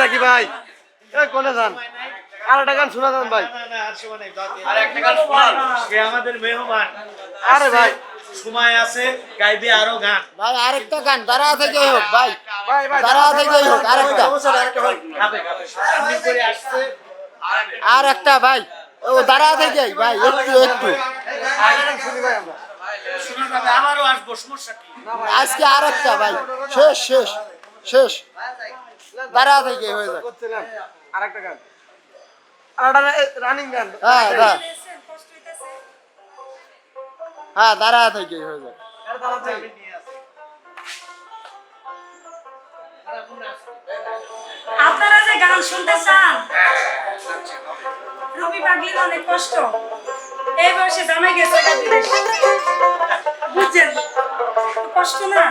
জাকি ভাই। কোনে যান? আর একটা গান শোনা যান ভাই। আর একটা গান শোনান সে আমাদের মেহমান। আরে ভাই। সময় আছে গাইবে আরও গান। ভাই আরেকটা গান। হোক ভাই। হোক আরেকটা। আসছে। আর একটা ভাই। ও দাঁড়া থেকে ভাই একটু একটু। শুনি ভাই আমরা শোনা যাবে আবারও আসব সমস্যা কি? আজকে আর একটা ভাই। শেষ শেষ শেষ। দাঁড়া থেকে হয়ে গান। রানিং গান হ্যাঁ হ্যাঁ হ্যাঁ দাঁড়া থেকে হয়ে হবে। আপনারা যে গান শুনতে চান রবি পাগলির অনেক কষ্ট। এই বয়সে জামাই গেছে বুঝছেন? কষ্ট না?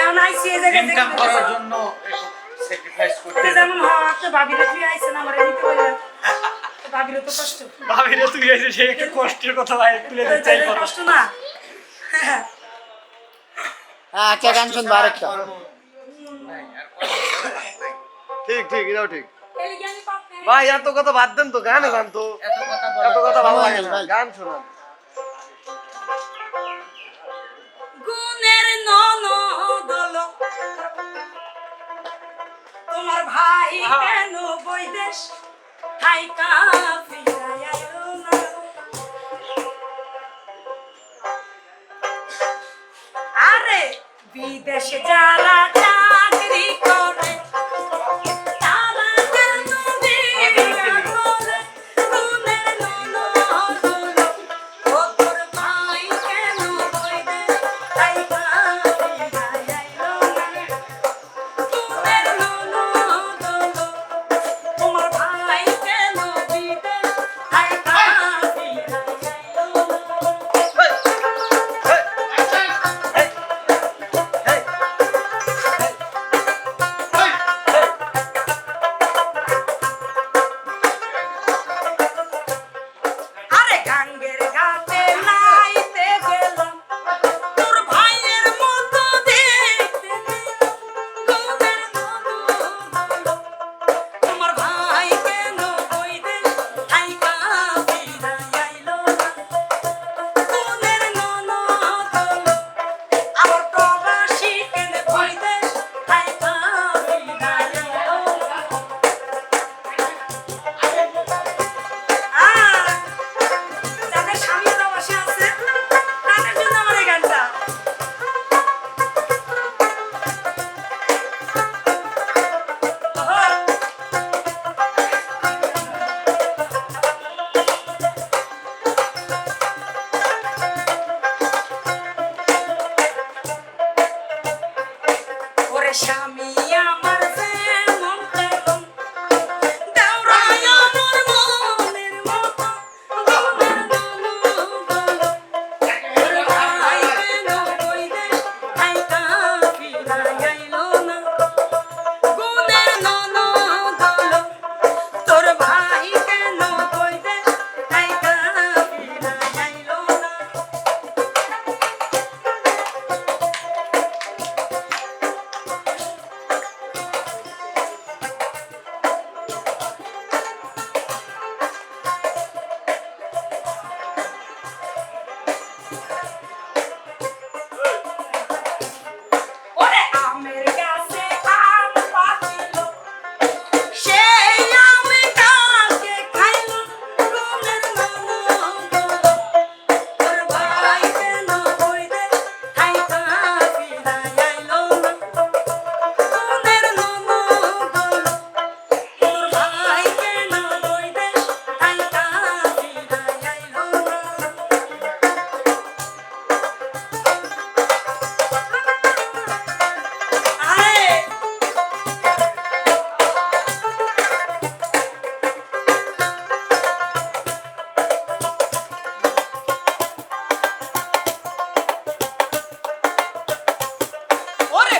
এখন আইসি এই জায়গায় ইনকাম করার জন্য স্যাক্রিফাইস করতে যেমন হওয়া একটা ভাবিরে তুই আইসেন আমার নিতে বললেন ভাবিরে তো কষ্ট। ভাবিরে তুই এসে সে একটু কষ্টের কথা ভাই তুলে দিতে এটা কষ্ট না। হ্যাঁ একটা গান আরেকটা। ঠিক ঠিক এটাও ঠিক। এই জ্ঞানী পাপনে ভাই এত কথা বাদ দেন তো গানে গান তো। এত কথা ভালো লাগে না। গান শোনান। বিদেশে যারা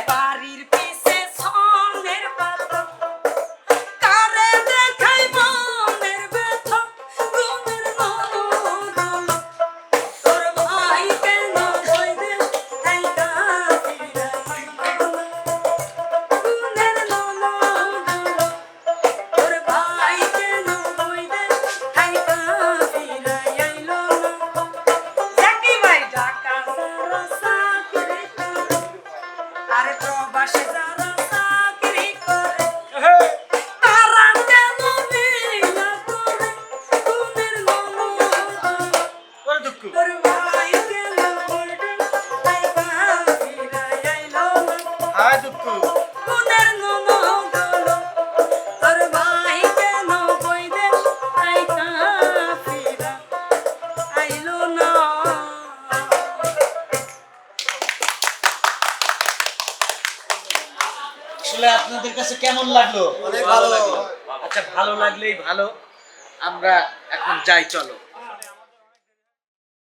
বাড়ির আসলে আপনাদের কাছে কেমন লাগল? অনেক ভালো আচ্ছা ভালো লাগলেই ভালো। আমরা এখন যাই চলো।